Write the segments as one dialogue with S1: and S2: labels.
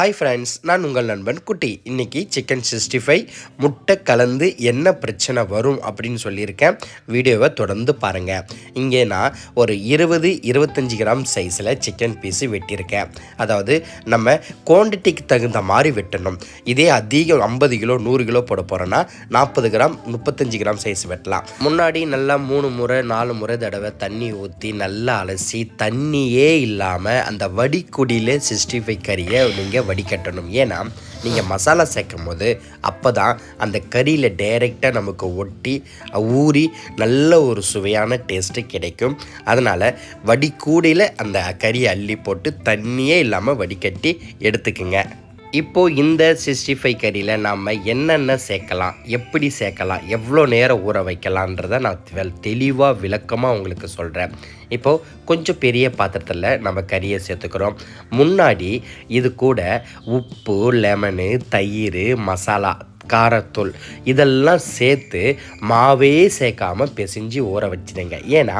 S1: Hi friends நான் உங்கள் நண்பன் குட்டி. இன்றைக்கி சிக்கன் சிக்ஸ்டி ஃபைவ் முட்டை கலந்து என்ன பிரச்சனை வரும் அப்படின்னு சொல்லியிருக்கேன். வீடியோவை தொடர்ந்து பாருங்கள் இங்கே நான் ஒரு இருபது இருபத்தஞ்சி கிராம் சைஸில் சிக்கன் பீஸு வெட்டியிருக்கேன். அதாவது நம்ம குவான்டிட்டிக்கு தகுந்த மாதிரி வெட்டணும். இதே அதிகம் ஐம்பது கிலோ நூறு கிலோ போட போகிறோன்னா நாற்பது கிராம் முப்பத்தஞ்சு கிராம் சைஸ் வெட்டலாம். முன்னாடி நல்லா மூணு முறை நாலு முறை தடவை தண்ணி ஊற்றி நல்லா அலசி தண்ணியே இல்லாமல் அந்த வடிக்குடியில் சிக்ஸ்டி ஃபைவ் கறியை நீங்கள் வடிகட்டணும். ஏன்னா நீங்கள் மசாலா சேர்க்கும் போது அப்போ தான் அந்த கறியில் டைரெக்டாக நமக்கு ஒட்டி ஊறி நல்ல ஒரு சுவையான டேஸ்ட்டு கிடைக்கும். அதனால் வடிகூடையில் அந்த கறியை அள்ளி போட்டு தண்ணியே இல்லாமல் வடிகட்டி எடுத்துக்குங்க. இப்போ இந்த சிக்ஸ்டி ஃபைவ் கறியில் நாம் என்னென்ன சேர்க்கலாம் எப்படி சேர்க்கலாம் எவ்வளோ நேரம் ஊற வைக்கலான்றதை நான் தெளிவாக விளக்கமாக உங்களுக்கு சொல்கிறேன் இப்போது கொஞ்சம் பெரிய பாத்திரத்தில் நம்ம கறியை சேர்த்துக்கிறோம். முன்னாடி இது கூட உப்பு லெமனு தயிர் மசாலா காரத்தூள். இதெல்லாம் சேர்த்து மாவே சேர்க்காம பிசைஞ்சு ஊற வச்சுடுங்க. ஏன்னா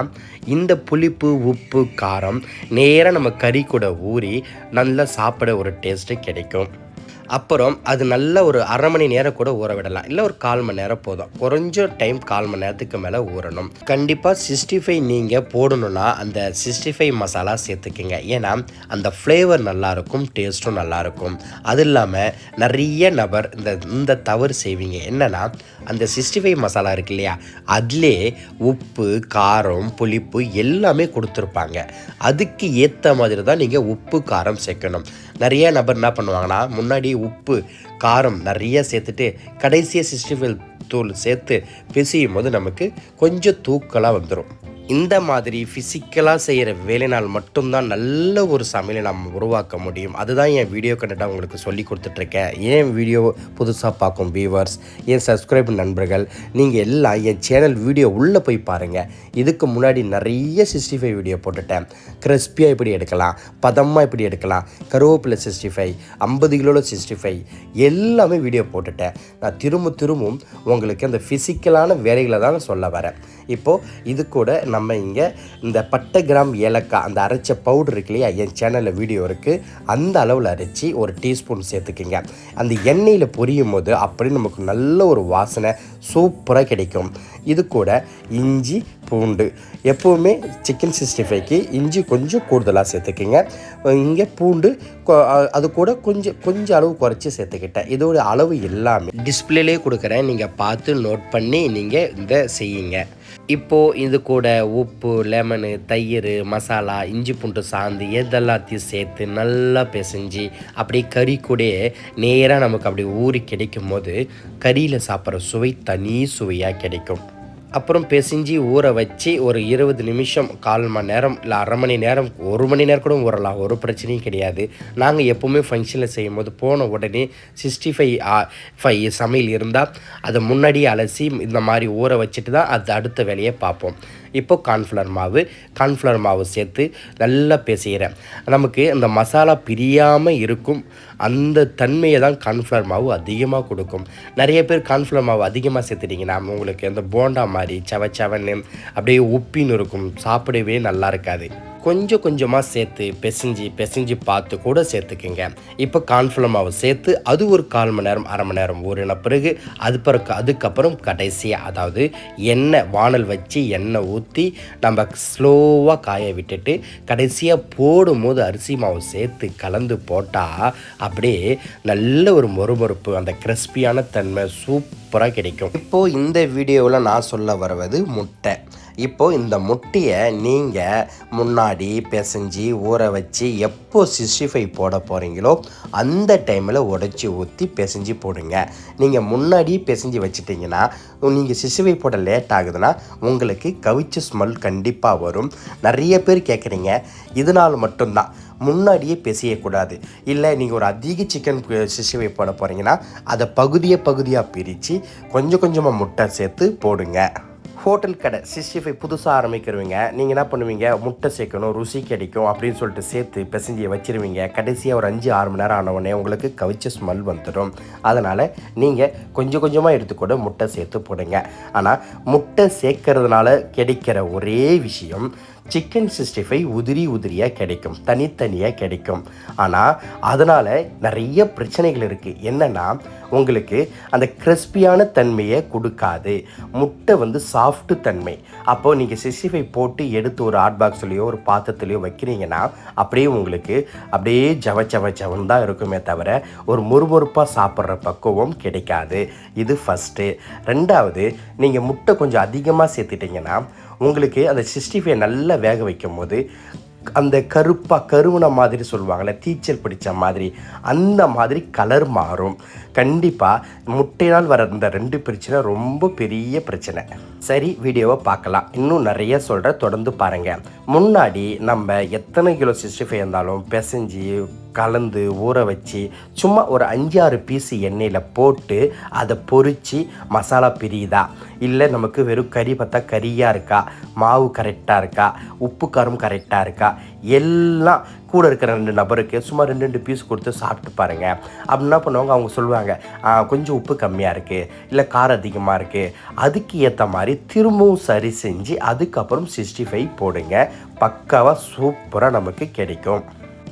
S1: இந்த புளிப்பு உப்பு காரம் நேராக நம்ம கறி கூட ஊறி நல்லா சாப்பிட ஒரு டேஸ்ட்டு கிடைக்கும். அப்புறம் அது நல்ல ஒரு அரை மணி நேரம் கூட ஊற விடலாம். இல்லை ஒரு கால் மணி நேரம் போதும். குறைஞ்ச டைம் கால் மணி நேரத்துக்கு மேலே ஊறணும். கண்டிப்பாக சிக்ஸ்டி ஃபைவ் நீங்கள் போடணுன்னா அந்த சிக்ஸ்டி ஃபைவ் மசாலா சேர்த்துக்குங்க. ஏன்னா அந்த ஃப்ளேவர் நல்லாயிருக்கும் டேஸ்ட்டும் நல்லாயிருக்கும் அது இல்லாமல் நிறைய நபர் இந்த இந்த தவறு செய்வீங்க. என்னென்னா அந்த சிக்ஸ்டி ஃபைவ் மசாலா இருக்கு இல்லையா? அதிலே உப்பு காரம் புளிப்பு எல்லாமே கொடுத்துருப்பாங்க. அதுக்கு ஏற்ற மாதிரி தான் நீங்கள் உப்பு காரம் சேர்க்கணும். நிறைய நபர் என்ன பண்ணுவாங்கன்னா முன்னாடி உப்பு காரம் நிறைய சேர்த்துட்டு கடைசியாக சிக்ஸ்டி ஃபைவ் தூள் சேர்த்து பிசையும் போது நமக்கு கொஞ்சம் தூக்கலாக வந்துடும் இந்த மாதிரி ஃபிசிக்கலாக செய்கிற வேலைனால் மட்டும்தான் நல்ல ஒரு சமையலை நம்ம உருவாக்க முடியும். அதுதான் என் வீடியோ கண்டெக்டாக உங்களுக்கு சொல்லி கொடுத்துட்ருக்கேன். ஏன் வீடியோ புதுசாக பார்க்கும் வியூவர்ஸ் என் சப்ஸ்கிரைப் நண்பர்கள் நீங்கள் எல்லாம் என் சேனல் வீடியோ உள்ளே போய் பாருங்கள் இதுக்கு முன்னாடி நிறைய சிக்ஸ்டி ஃபைவ் வீடியோ போட்டுட்டேன் கிறிஸ்பியாக எப்படி எடுக்கலாம் பதமாக எப்படி எடுக்கலாம் கருவேப்பிலை சிக்ஸ்டி ஃபைவ் ஐம்பது கிலோவில் சிக்ஸ்டி ஃபைவ் எல்லாமே வீடியோ போட்டுட்டேன். நான் திரும்ப திரும்பவும் உங்களுக்கு அந்த ஃபிசிக்கலான வேலைகளை தான் சொல்ல வரேன். இப்போது இது கூட நம்ம நம்ம இங்கே இந்த பட்டை கிராம் ஏலக்காய் அந்த அரைச்ச பவுடர் இருக்கு இல்லையா என் சேனலில் வீடியோ இருக்குது அந்த அளவில் அரைச்சி ஒரு டீஸ்பூன் சேர்த்துக்கிங்க. அந்த எண்ணெயில் பொரியும் போது அப்படி நமக்கு நல்ல ஒரு வாசனை சூப்பராக கிடைக்கும். இது கூட இஞ்சி பூண்டு. எப்போவுமே சிக்கன் சிக்ஸ்டி ஃபைவ்க்கு இஞ்சி கொஞ்சம் கூடுதலாக சேர்த்துக்கிங்க. இங்கே பூண்டு அது கூட கொஞ்சம் கொஞ்சம் அளவு குறைச்சி சேர்த்துக்கிட்டேன். இதோட அளவு எல்லாமே டிஸ்பிளேலே கொடுக்குறேன். நீங்கள் பார்த்து நோட் பண்ணி நீங்கள் இந்த செய்யுங்க. இப்போது இது கூட உப்பு லெமனு தயிர் மசாலா இஞ்சி பூண்டு சாந்து எதெல்லாத்தையும் சேர்த்து நல்லா பிசைஞ்சு அப்படியே கறி கூட நேராக நமக்கு அப்படி ஊறி கிடைக்கும் போது கறியில் சாப்பிட்ற சுவை தனி சுவையாக கிடைக்கும். அப்புறம் பிசைஞ்சு ஊற வச்சு ஒரு இருபது நிமிஷம் கால் மணி நேரம் இல்லை அரை மணி நேரம் ஒரு மணி நேரம் கூட ஊறலாம். ஒரு பிரச்சனையும் கிடையாது. நாங்கள் எப்போவுமே ஃபங்க்ஷனில் செய்யும் போது போன உடனே சிக்ஸ்டி ஃபைவ் ஃபைவ் சமையல் இருந்தால் அதை முன்னாடியே அலசி இந்த மாதிரி ஊற வச்சுட்டு தான் அது அடுத்த வேலையை பார்ப்போம். இப்போ கார்ன்ஃப்ளவர் மாவு கார்ன்ஃப்ளவர் மாவு சேர்த்து நல்லா பிசைகிறேன் நமக்கு அந்த மசாலா பிரியாமல் இருக்கும் அந்த தன்மையை தான் கார்ன்ஃப்ளவர் மாவு அதிகமாக கொடுக்கும். நிறைய பேர் கார்ன்ஃப்ளவர் மாவு அதிகமாக சேர்த்துட்டிங்கன்னா உங்களுக்கு அந்த போண்டா மாதிரி செவ செவன்னு அப்படியே உப்பின்னு இருக்கும். சாப்பிடவே நல்லா இருக்காது. கொஞ்சம் கொஞ்சமாக சேர்த்து பிசைஞ்சு பிசைஞ்சு பார்த்து கூட சேர்த்துக்குங்க. இப்போ கார்ன்ஃப்ளவர் மாவு சேர்த்து அது ஒரு கால் மணி நேரம் அரை மணி நேரம் ஊறின பிறகு அது பிறகு அதுக்கப்புறம் கடைசியாக அதாவது எண்ணெய் வானல் வச்சு எண்ணெய் ஊற்றி நம்ம ஸ்லோவாக காய விட்டுட்டு கடைசியாக போடும்போது அரிசி மாவு சேர்த்து கலந்து போட்டால் அப்படியே நல்ல ஒரு மொறுமொறுப்பு அந்த கிறிஸ்பியான தன்மை சூப்பராக கிடைக்கும். இப்போது இந்த வீடியோவில் நான் சொல்ல வருவது முட்டை. இப்போது இந்த முட்டையை நீங்கள் முன்னாடி பிசைஞ்சு ஊற வச்சு எப்போ சிக்ஸ்டி ஃபைவ் போட போகிறீங்களோ அந்த டைமில் உடச்சி ஊற்றி பிசைஞ்சு போடுங்க. நீங்கள் முன்னாடி பிசைஞ்சு வச்சுட்டிங்கன்னா நீங்கள் சிக்ஸ்டி ஃபைவ் போட லேட் ஆகுதுன்னா உங்களுக்கு கவிச்ச ஸ்மெல் கண்டிப்பாக வரும். நிறைய பேர் கேட்குறீங்க இதனால் மட்டும்தான். முன்னாடியே பிசையக்கூடாது. இல்லை நீங்கள் ஒரு அதிக சிக்கன் சிசுவை ஃபைவ் போட போகிறீங்கன்னா அதை பகுதியை பகுதியாக பிரித்து கொஞ்சம் கொஞ்சமாக முட்டை சேர்த்து போடுங்க. ஹோட்டல் கடை சிக்ஸ்டி ஃபைவ் புதுசாக ஆரம்பிக்கிறவங்க நீங்கள் என்ன பண்ணுவீங்க? முட்டை சேர்க்கணும் ருசி கிடைக்கும் அப்படின்னு சொல்லிட்டு சேர்த்து பிசைஞ்சி வச்சிருவீங்க. கடைசியாக ஒரு அஞ்சு ஆறு மணி நேரம் ஆனவுடனே உங்களுக்கு கவிச்ச ஸ்மெல் வந்துடும். அதனால் நீங்கள் கொஞ்சம் கொஞ்சமாக எடுத்துக்கூட முட்டை சேர்த்து போடுங்க. ஆனால் முட்டை சேர்க்கறதுனால கிடைக்கிற ஒரே விஷயம் சிக்கன் சிக்ஸ்டி ஃபைவ் உதிரி உதிரியாக கிடைக்கும் தனித்தனியாக கிடைக்கும். ஆனால் அதனால் நிறைய பிரச்சனைகள் இருக்குது என்னென்னா உங்களுக்கு அந்த கிறிஸ்பியான தன்மையை கொடுக்காது. முட்டை வந்து சாஃப்ட்டு தன்மை. அப்போது நீங்கள் சிக்ஸ்டி ஃபைவ் போட்டு எடுத்து ஒரு ஹாட் பாக்ஸ்லேயோ ஒரு பாத்திரத்துலையோ வைக்கிறீங்கன்னா அப்படியே உங்களுக்கு அப்படியே ஜவ ஜவ ஜவன் தான் இருக்குமே தவிர ஒரு முறுமுறுப்பாக சாப்பிட்ற பக்குவம் கிடைக்காது. இது ஃபஸ்ட்டு ரெண்டாவது நீங்கள் முட்டை கொஞ்சம் அதிகமாக சேர்த்துட்டிங்கன்னா உங்களுக்கு அந்த சிக்ஸ்டி ஃபைவ் நல்லா வேக வைக்கும் போது அந்த கருப்பாக கருவுன மாதிரி சொல்லுவாங்கள்ல தீச்சல் பிடிச்ச மாதிரி அந்த மாதிரி கலர் மாறும். கண்டிப்பாக முட்டையினால் வர இந்த ரெண்டு பிரச்சனை ரொம்ப பெரிய பிரச்சனை. சரி வீடியோவை பார்க்கலாம். இன்னும் நிறைய சொல்கிற தொடர்ந்து பாருங்கள் முன்னாடி நம்ம எத்தனை கிலோ சிக்ஸ்டி ஃபைவ் இருந்தாலும் பிசைஞ்சு கலந்து ஊற வச்சு சும்மா ஒரு அஞ்சாறு பீஸு எண்ணெயில் போட்டு அதை பொறிச்சு மசாலா பிரியுதா? இல்லை நமக்கு வெறும் கறி பார்த்தா கறியாக இருக்கா? மாவு கரெக்டாக இருக்கா? உப்பு காரம் கரெக்டாக இருக்கா? எல்லாம் கூட இருக்கிற ரெண்டு நபருக்கு சும்மா ரெண்டு ரெண்டு பீஸ் கொடுத்து சாப்பிட்டு பாருங்கள் அப்படி என்ன பண்ணுவாங்க? அவங்க சொல்லுவாங்க கொஞ்சம் உப்பு கம்மியாக இருக்குது இல்லை காரம் அதிகமாக இருக்குது அதுக்கு ஏற்ற மாதிரி திரும்பவும் சரி செஞ்சு அதுக்கப்புறம் சிக்ஸ்டி ஃபைவ் போடுங்க. பக்காவாக சூப்பராக நமக்கு கிடைக்கும்.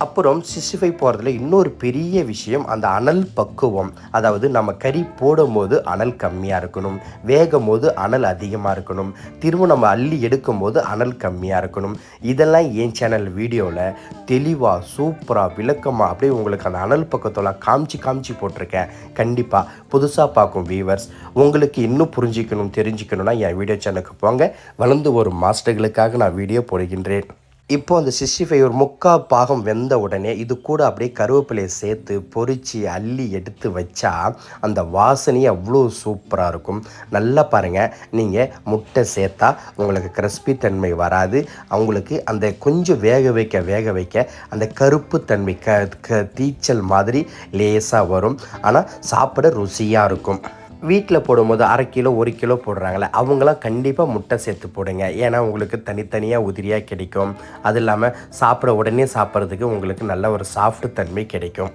S1: அப்புறம் சிக்ஸ்டி போகிறதுல இன்னொரு பெரிய விஷயம் அந்த அனல் பக்குவம். அதாவது நம்ம கறி போடும்போது அனல் கம்மியாக இருக்கணும். வேகும் போது அனல் அதிகமாக இருக்கணும். திரும்ப நம்ம அள்ளி எடுக்கும் போது அனல் கம்மியாக இருக்கணும். இதெல்லாம் என் சேனல் வீடியோவில் தெளிவாக சூப்பராக விளக்கமாக அப்படியே உங்களுக்கு அந்த அனல் பக்கத்தோட காமிச்சு காமிச்சு போட்டிருக்கேன். கண்டிப்பாக புதுசாக பார்க்கும் வியூவர்ஸ் உங்களுக்கு இன்னும் புரிஞ்சிக்கணும் தெரிஞ்சுக்கணும்னா என் வீடியோ சேனலுக்கு போங்க. வளர்ந்து வரும் மாஸ்டர்களுக்காக நான் வீடியோ போடுகின்றேன். இப்போ அந்த சிக்ஸ்டி ஃபைவ் ஒரு முக்கா பாகம் வெந்த உடனே இது கூட அப்படியே கருவேப்பிலையை சேர்த்து பொரித்து அள்ளி எடுத்து வச்சா அந்த வாசனையே அவ்வளோ சூப்பராக இருக்கும். நல்லா பாருங்கள் நீங்கள் முட்டை சேர்த்தா உங்களுக்கு கிறிஸ்பி தன்மை வராது. அவங்களுக்கு அந்த கொஞ்சம் வேக வைக்க வேக வைக்க அந்த கருப்பு தன்மை க க தீச்சல் மாதிரி லேசாக வரும். ஆனால் சாப்பிட ருசியாக இருக்கும். வீட்டில் போடும்போது அரை கிலோ ஒரு கிலோ போடுறாங்களே அவங்களாம் கண்டிப்பாக முட்டை சேர்த்து போடுங்க. ஏன்னா உங்களுக்கு தனித்தனியாக உதிரியாக கிடைக்கும். அது இல்லாமல் சாப்பிட உடனே சாப்பிட்றதுக்கு உங்களுக்கு நல்ல ஒரு சாஃப்ட் தன்மை கிடைக்கும்.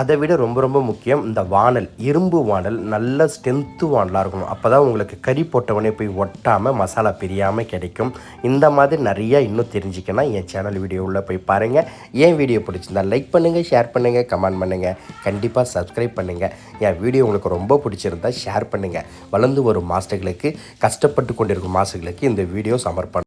S1: அதை விட ரொம்ப ரொம்ப முக்கியம் இந்த வானல் இரும்பு வானல் நல்ல ஸ்ட்ரென்த்து வானலாக இருக்கணும். அப்போ தான் உங்களுக்கு கறி போட்டவொடனே போய் ஒட்டாமல் மசாலா பிரியாமல் கிடைக்கும். இந்த மாதிரி நிறையா இன்னும் தெரிஞ்சுக்கணும் என் சேனல் வீடியோவில் போய் பாருங்கள் என் வீடியோ பிடிச்சிருந்தா லைக் பண்ணுங்கள் ஷேர் பண்ணுங்கள் கமெண்ட் பண்ணுங்கள் கண்டிப்பாக சப்ஸ்கிரைப் பண்ணுங்கள் என் வீடியோ உங்களுக்கு ரொம்ப பிடிச்சிருந்தா ஷேர் பண்ணுங்கள் வளர்ந்து வரும் மாஸ்டர்களுக்கு கஷ்டப்பட்டு கொண்டிருக்கும் மாஸ்டர்களுக்கு இந்த வீடியோ சமர்ப்பணம்.